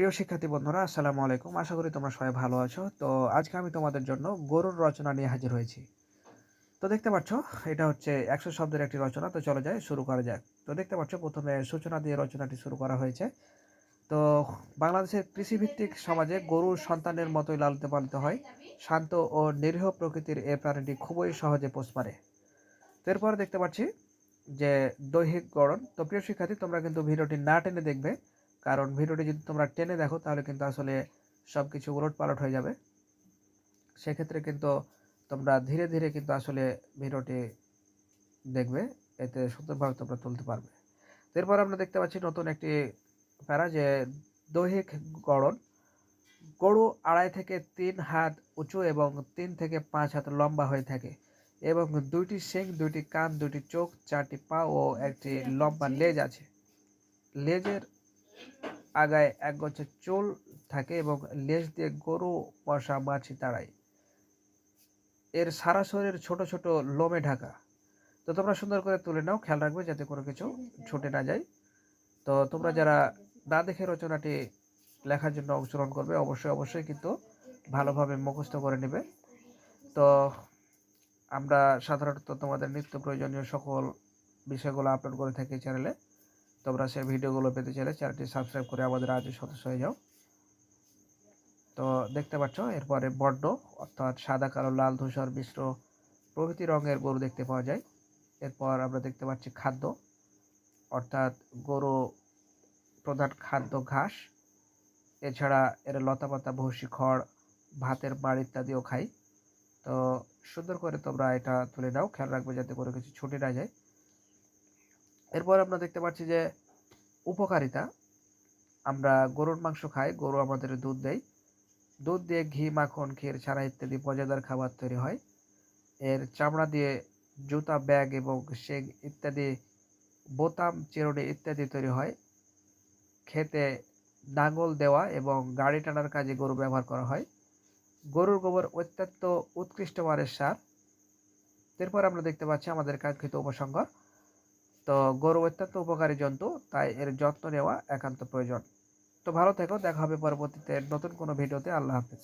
প্রিয় শিক্ষার্থী বন্ধুরা, আসসালামু আলাইকুম। আশা করি তোমরা সবাই ভালো আছো। তো আজকে আমি তোমাদের জন্য গরুর রচনা নিয়ে হাজির হয়েছি। তো দেখতে পাচ্ছ, এটা হচ্ছে একশো শব্দের একটি রচনা। তো চলে যায় শুরু করা যাক। তো দেখতে পাচ্ছ, প্রথমে সূচনা দিয়ে রচনাটি শুরু করা হয়েছে। তো বাংলাদেশের কৃষিভিত্তিক সমাজে গরুর সন্তানের মতোই লালিত পালিত হয়। শান্ত ও নিরীহ প্রকৃতির এ প্রাণীটি খুবই সহজে পোষ পারে। তো এরপরে দেখতে পাচ্ছি যে দৈহিক গড়ন। তো প্রিয় শিক্ষার্থী, তোমরা কিন্তু ভিডিওটি না টেনে দেখবে। কারণ ভিডিওটি যদি তোমরা টেনে দেখো, তাহলে কিন্তু আসলে সব কিছু উলট পালট হয়ে যাবে। সেক্ষেত্রে কিন্তু তোমরা ধীরে ধীরে কিন্তু আসলে ভিডিওটি দেখবে, এতে সুন্দরভাবে তোমরা তুলতে পারবে। এরপর আমরা দেখতে পাচ্ছি নতুন একটি প্যারা যে দৈহিক গড়ন। গরু আড়াই থেকে তিন হাত উঁচু এবং তিন থেকে পাঁচ হাত লম্বা হয়ে থাকে এবং দুইটি শিং, দুইটি কান, দুইটি চোখ, চারটি পা ও একটি লম্বা লেজ আছে। লেজের আগায় একগচ্ছ চুল থাকে এবং লেজ দিয়ে গরু মশা মাছি তাড়ায়। এর সারা শরীর ছোট ছোট লোমে ঢাকা। তো তোমরা সুন্দর করে তুলে নাও, খেয়াল রাখবে যাতে কোনো কিছু ছুটে না যায়। তো তোমরা যারা না দেখে রচনাটি লেখার জন্য অংশগ্রহণ করবে, অবশ্যই অবশ্যই কিন্তু ভালোভাবে মুখস্থ করে নেবে। তো আমরা সাধারণত তোমাদের নিত্য প্রয়োজনীয় সকল বিষয়গুলো আপলোড করে থাকি চ্যানেলে। তোমরা সেই ভিডিওগুলো পেতে চাইলে চ্যানেলটি সাবস্ক্রাইব করে আমাদের আজও সদস্য হয়ে যাও। তো দেখতে পাচ্ছ, এরপরে বড্ড, অর্থাৎ সাদা, কালো, লাল, ধূসর, মিশ্র প্রভৃতি রঙের গরু দেখতে পাওয়া যায়। এরপর আমরা দেখতে পাচ্ছি খাদ্য, অর্থাৎ গরু প্রধান খাদ্য ঘাস। এছাড়া এর লতাপাতা ভুসি, খড়, ভাতের বাড়ি ইত্যাদিও খাই। তো সুন্দর করে তোমরা এটা তুলে নাও, খেয়াল রাখবে যাতে কোনো কিছু ছুটে না যায়। এরপর আমরা দেখতে পাচ্ছি যে উপকারিতা। আমরা গরুর মাংস খাই, গরু আমাদের দুধ দেয়। দুধ দিয়ে ঘি, মাখন, ক্ষীর ছাড়া ইত্যাদি মজাদার খাবার তৈরি হয়। এর চামড়া দিয়ে জুতা, ব্যাগ এবং শেগ ইত্যাদি, বোতাম, চিরুনি ইত্যাদি তৈরি হয়। খেতে নাঙ্গল দেওয়া এবং গাড়ি টানার কাজে গরু ব্যবহার করা হয়। গরুর গোবর অত্যন্ত উৎকৃষ্ট মানের সার। এরপর আমরা দেখতে পাচ্ছি আমাদের কাঙ্ক্ষিত উপসংহার। তো গরু অত্যন্ত উপকারী জন্তু, তাই এর যত্ন নেওয়া একান্ত প্রয়োজন। তো ভালো থেকো, দেখা হবে পরবর্তীতে নতুন কোনো ভিডিওতে। আল্লাহ হাফেজ।